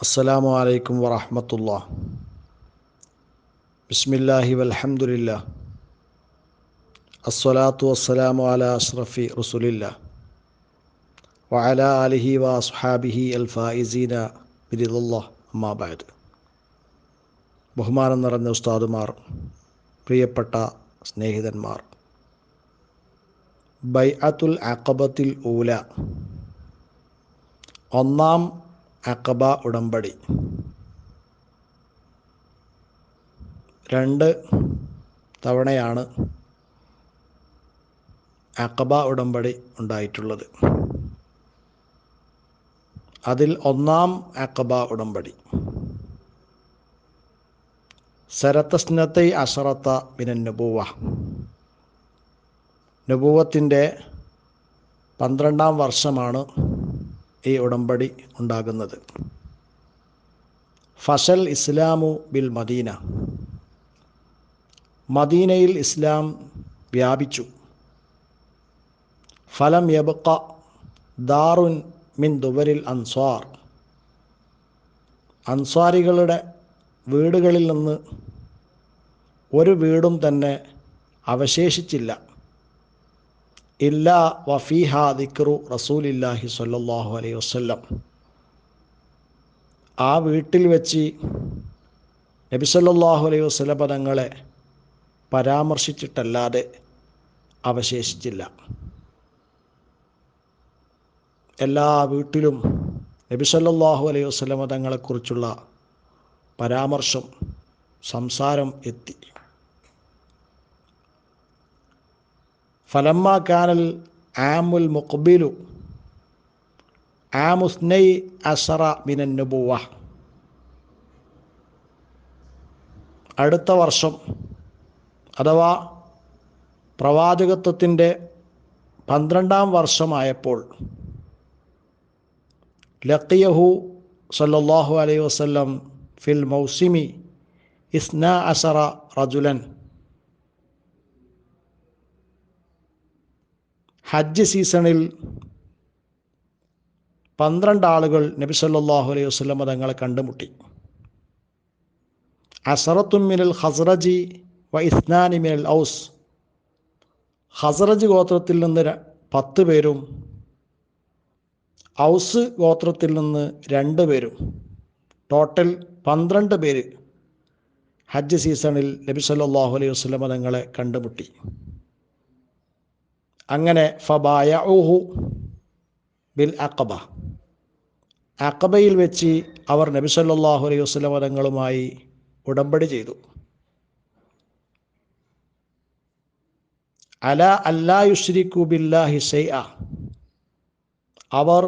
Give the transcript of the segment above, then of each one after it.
അസ്സലാമു അലൈക്കും വറഹമത്തുള്ള ബിസ്മില്ലാഹി വൽഹംദുലില്ല അസ്സലാത്തു വസ്സലാമു അല അഷ്റഫി റസുലില്ല വഅല അലിഹി വ അസ്ഹാബിഹി അൽ ഫായിസീന ബിരിദുല്ലാ അമ്മാബാദ് ബഹുമാനം നിറഞ്ഞ ഉസ്താദുമാർ പ്രിയപ്പെട്ട സ്നേഹിതന്മാർ ബൈഅത്തുൽ അഖബത്തിൽ ഊല ഒന്നാം അക്കബ ഉടമ്പടി. രണ്ട് തവണയാണ് അക്കബ ഉടമ്പടി ഉണ്ടായിട്ടുള്ളത്. അതിൽ ഒന്നാം അക്കബ ഉടമ്പടി. സരത്തസ്നത്തെ അഷറത്ത മിനൻ നബൂവ. നബൂവത്തിന്റെ പന്ത്രണ്ടാം വർഷമാണ് ഈ ഉടമ്പടി ഉണ്ടാകുന്നത്. ഫഷൽ ഇസ്ലാമു ബിൽ മദീന. മദീനയിൽ ഇസ്ലാം വ്യാപിച്ചു. ഫലം യബക്ക ദാറുൻ മിൻ ദുബരിൽ അൻസ്വാർ. അൻസ്വാരികളുടെ വീടുകളിൽ നിന്ന് ഒരു വീടും തന്നെ അവശേഷിച്ചില്ല. ഇല്ല വഫീഹ ദിക്റു റസൂലില്ലാഹി സല്ലാഹു അലൈഹി വസ്ല്ലം. ആ വീട്ടിൽ വെച്ച് നബി സല്ലാഹു അലൈഹി വസ്ല പദങ്ങളെ പരാമർശിച്ചിട്ടല്ലാതെ അവശേഷിച്ചില്ല. എല്ലാ വീട്ടിലും നബി സല്ലാഹു അലൈഹി വസ്ല പദങ്ങളെക്കുറിച്ചുള്ള പരാമർശം സംസാരം എത്തി. ഫലമ്മ കാനൽ ആമുൽ മുഖബിലു ആമുസ്നൈ അസറ മിനൻ നബുവ. അടുത്ത വർഷം അഥവാ പ്രവാചകത്വത്തിന്റെ പന്ത്രണ്ടാം വർഷമായപ്പോൾ ലക്കിയഹു സല്ലാഹു അലൈഹി വസ്ലം ഫിൽ മൗസിമി ഇസ്ന അസറ റജുലൻ ഹജ്ജ് സീസണിൽ പന്ത്രണ്ട് ആളുകൾ നബി സല്ലാഹു അലൈഹി വസ്ലം തങ്ങളെ കണ്ടുമുട്ടി. അസറത്തും മിനൽ ഹസ്റജി വ ഇസ്നാനി മിനൽ ഔസ്. ഹസ്റജ് ഗോത്രത്തിൽ നിന്ന് പത്ത് പേരും ഔസ് ഗോത്രത്തിൽ നിന്ന് രണ്ട് പേരും ടോട്ടൽ പന്ത്രണ്ട് പേര് ഹജ്ജ് സീസണിൽ നബി സല്ലാഹു അലൈഹി വസ്ലം തങ്ങളെ കണ്ടുമുട്ടി. അങ്ങനെ ഫബായഹു ബിൽ അക്കബ അക്കബയിൽ വെച്ച് അവർ നബി സല്ലല്ലാഹു അലൈഹി വസ്ലം തങ്ങളുമായി ഉടമ്പടി ചെയ്തു. അല അല്ലാ യുശ്രിക്കു ബില്ലാഹി ഷൈഅ. അവർ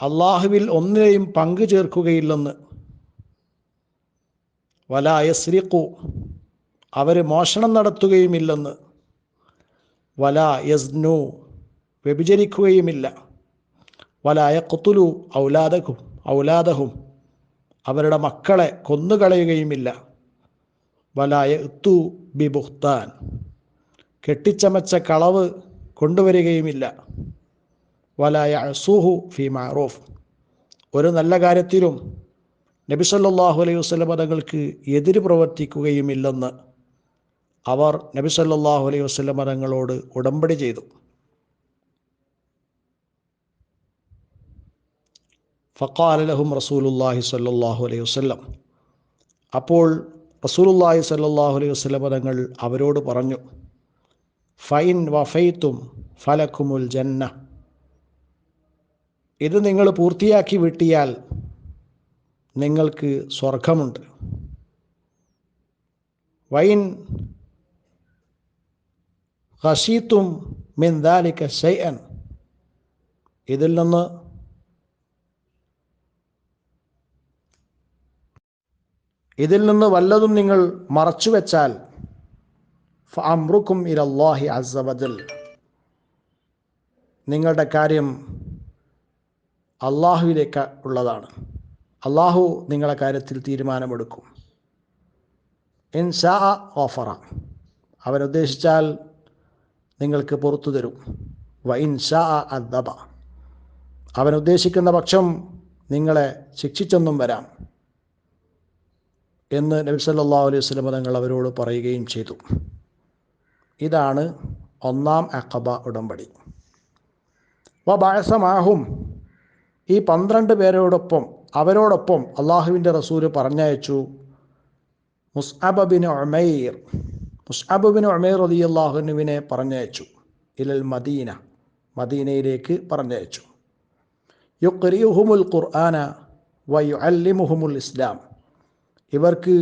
അള്ളാഹുവിൽ ഒന്നിനെയും പങ്കു ചേർക്കുകയില്ലെന്ന്. വല യസ്രിഖു അവർ മോഷണം നടത്തുകയുമില്ലെന്ന്. വല യസ്നു വ്യഭിചരിക്കുകയുമില്ല. വല യക്കുത്തുലു ഔലാദഹും ഔലാദഹും അവരുടെ മക്കളെ കൊന്നുകളയുകയുമില്ല. വല യത്തു ബി ബുഹ്താൻ കെട്ടിച്ചമച്ച കളവ് കൊണ്ടുവരികയുമില്ല. വല അസൂഹു ഫി മാറൂഫ് ഒരു നല്ല കാര്യത്തിലും നബിസല്ലാഹു അലൈഹി വസല്ലം തങ്ങൾക്ക് എതിര് പ്രവർത്തിക്കുകയുമില്ലെന്ന് അവർ നബി സല്ലാഹു അലൈഹി വസല്ലം തങ്ങളോട് ഉടമ്പടി ചെയ്തു. ഫക്കാലഹും ലഹും റസൂലുല്ലാഹി സല്ലാഹു അലൈഹി വസ്ലം അപ്പോൾ റസൂലുല്ലാഹി സല്ലാഹു അലൈഹി വസല്ലം തങ്ങൾ അവരോട് പറഞ്ഞു ഫൈൻ വഫൈത്തും ഫലക്കുമുൽ ജന്ന. ഇത് നിങ്ങൾ പൂർത്തിയാക്കി വിട്ടിയാൽ നിങ്ങൾക്ക് സ്വർഗമുണ്ട് വൈൻ ഹഷീത്തും മിൻ ദാലിക ഷൈഅൻ ഇതിൽ നിന്ന് ഇതിൽ നിന്ന് വല്ലതും നിങ്ങൾ മറച്ചു വെച്ചാൽ അമ്രുക്കും ഇലല്ലാഹി അസവജൽ നിങ്ങളുടെ കാര്യം അള്ളാഹുവിലേക്ക് ഉള്ളതാണ്. അള്ളാഹു നിങ്ങളുടെ കാര്യത്തിൽ തീരുമാനമെടുക്കും. ഇൻഷാ ഓഫറ അവനുദ്ദേശിച്ചാൽ നിങ്ങൾക്ക് പുറത്തു തരും. വ ഇൻഷാ അദ്ദബ. അവൻ ഉദ്ദേശിക്കുന്ന പക്ഷം നിങ്ങളെ ശിക്ഷിച്ചൊന്നും വരാം എന്ന് നബി സല്ലാ അലൈഹി വസ്ലം തങ്ങൾ അവരോട് പറയുകയും ചെയ്തു. ഇതാണ് ഒന്നാം അഖബ ഉടമ്പടി. വ ബായസമാഹും ഈ പന്ത്രണ്ട് പേരോടൊപ്പം അവരോടൊപ്പം അള്ളാഹുവിന്റെ റസൂൽ പറഞ്ഞയച്ചു. മുസ്അബിൻ ബിൻ ഉമേർ ഉമൈർ അലി അള്ളാഹുനുവിനെ പറഞ്ഞയച്ചു. ഇലൽ മദീന മദീനയിലേക്ക് പറഞ്ഞയച്ചു. യുക്രിയുഹുമുൽ ഖുർആന വയു അല്ലിമുഹുമുൽ ഇസ്ലാം. ഇവർക്ക്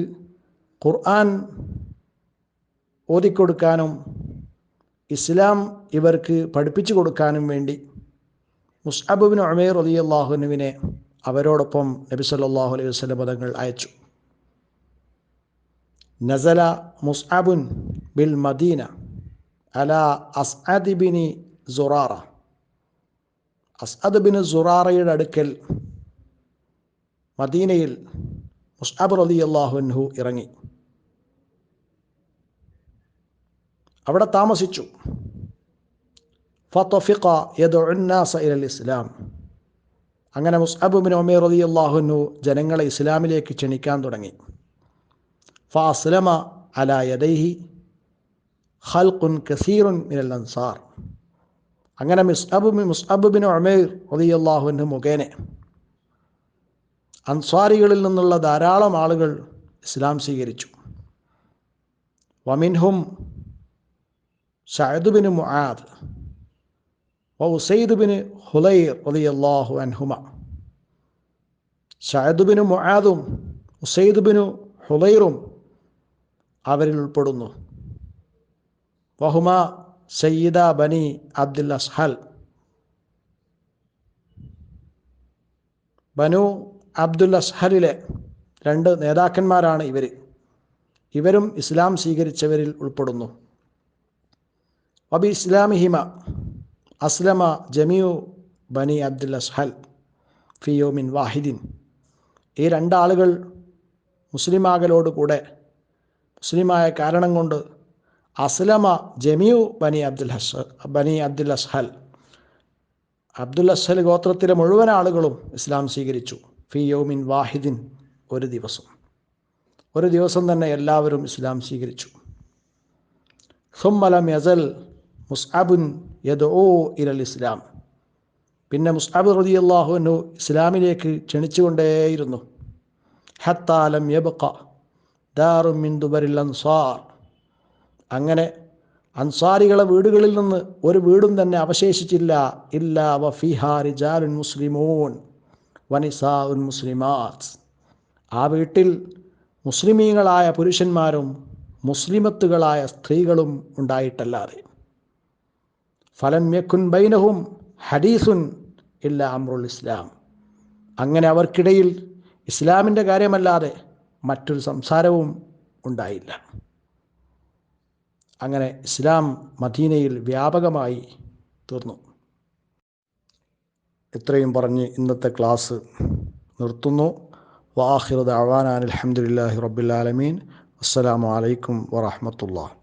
ഖുർആൻ ഓതിക്കൊടുക്കാനും ഇസ്ലാം ഇവർക്ക് പഠിപ്പിച്ചു കൊടുക്കാനും വേണ്ടി മുസ്അബുബിന് ഉമേർ അലി അള്ളാഹുനുവിനെ അവരോടൊപ്പം നബി സല്ലാഹു അലൈഹി വസ്ലം പദങ്ങൾ അയച്ചു. നസല മുസ്അബുൻ ബിൽ മദീന അല അസ്അദ് ബിനി സുറാറ അസ്അദ് ബിൻ സുറാറയുടെ അടുക്കൽ മദീനയിൽ മുസ്അബ് റലി അള്ളാഹുൻഹു ഇറങ്ങി. അവിടെ താമസിച്ചു. ഫത്തഫിഖ യദുന്നാസ ഇലൽ ഇസ്ലാം. അങ്ങനെ മുസ്അബ് ബിൻ ഉമേർ റലി അള്ളാഹുനു ജനങ്ങളെ ഇസ്ലാമിലേക്ക് ക്ഷണിക്കാൻ തുടങ്ങി. ഫാസ്ലമ അല യദൈഹി ഖൽഖുൻ കസീറുൻ മിനൽ അൻസാർ അങ്ങനെ മുസ്അബ് മുസ്അബ് ബിൻ ഉമേർ റളിയല്ലാഹുവിന്റെ മുഖേന അൻസ്വാരികളിൽ നിന്നുള്ള ധാരാളം ആളുകൾ ഇസ്ലാം സ്വീകരിച്ചു. വമിൻഹും സഅദ് ബിൻ മുആദ് വൗസൈദ് ബിൻ ഹുലൈർ റളിയല്ലാഹു അൻഹുമ. സഅദ് ബിൻ മുആദും ഉസൈദ് ഹുലൈറും അവരിൽ ഉൾപ്പെടുന്നു. വഹുമ സയ്യിദ ബനി അബ്ദുൽ അസ്ഹൽ. ബനു അബ്ദുൽ അസ്ഹലിലെ രണ്ട് നേതാക്കന്മാരാണ് ഇവർ ഇവരും ഇസ്ലാം സ്വീകരിച്ചവരിൽ ഉൾപ്പെടുന്നു. വബി ഇസ്ലാമിഹിമ അസ്ലമ ജമിയു ബനി അബ്ദുൽ അസ്ഹൽ ഫിയോമിൻ വാഹിദിൻ. ഈ രണ്ടാളുകൾ മുസ്ലിമാകലോടുകൂടെ മുസ്ലിമായ കാരണം കൊണ്ട് അസ്ലമ ജമിയു ബനി അബ്ദുൽ ഹസ് ബനി അബ്ദുൽ അസ്ഹൽ. അബ്ദുൽ അസ്ഹൽ ഗോത്രത്തിലെ മുഴുവൻ ആളുകളും ഇസ്ലാം സ്വീകരിച്ചു. ഫി യോമിൻ വാഹിദിൻ ഒരു ദിവസം. ഒരു ദിവസം തന്നെ എല്ലാവരും ഇസ്ലാം സ്വീകരിച്ചു. സുമ്മലം യസൽ മുസ്അബുൻ യദോ ഇരൽ ഇസ്ലാം. പിന്നെ മുസ്അബ് റതി അള്ളാഹുനു ഇസ്ലാമിലേക്ക് ക്ഷണിച്ചുകൊണ്ടേയിരുന്നു. ഹത്താലം യബക്ക ദാറും ദുബരിൽ അൻസാർ. അങ്ങനെ അൻസാരികളെ വീടുകളിൽ നിന്ന് ഒരു വീടും തന്നെ അവശേഷിച്ചില്ല. ഇല്ല വഫിഹാ റിജാലുൻ മുസ്ലിമൂൻ വനിസാ ഉൻ മുസ്ലിമാത്ത് ആ വീട്ടിൽ മുസ്ലിമീങ്ങളായ പുരുഷന്മാരും മുസ്ലിമത്തുകളായ സ്ത്രീകളും ഉണ്ടായിട്ടല്ലാതെ. ഫലം യക്കുൻ ബൈനഹും ഹദീസുൻ ഇല്ല അമ്രുൽ ഇസ്ലാം. അങ്ങനെ അവർക്കിടയിൽ ഇസ്ലാമിന്റെ കാര്യമല്ലാതെ മറ്റൊരു സംസാരവും ഉണ്ടായില്ല. അങ്ങനെ ഇസ്ലാം മദീനയിൽ വ്യാപകമായി തീർന്നു. ഇത്രയും പറഞ്ഞ് ഇന്നത്തെ ക്ലാസ് നിർത്തുന്നു. വാഹിറുദ് അവാനാൻ അലഹമുല്ലാഹി റബ്ബുലാലമീൻ അസ്സലാമു അലൈക്കും വറഹമത്തുള്ള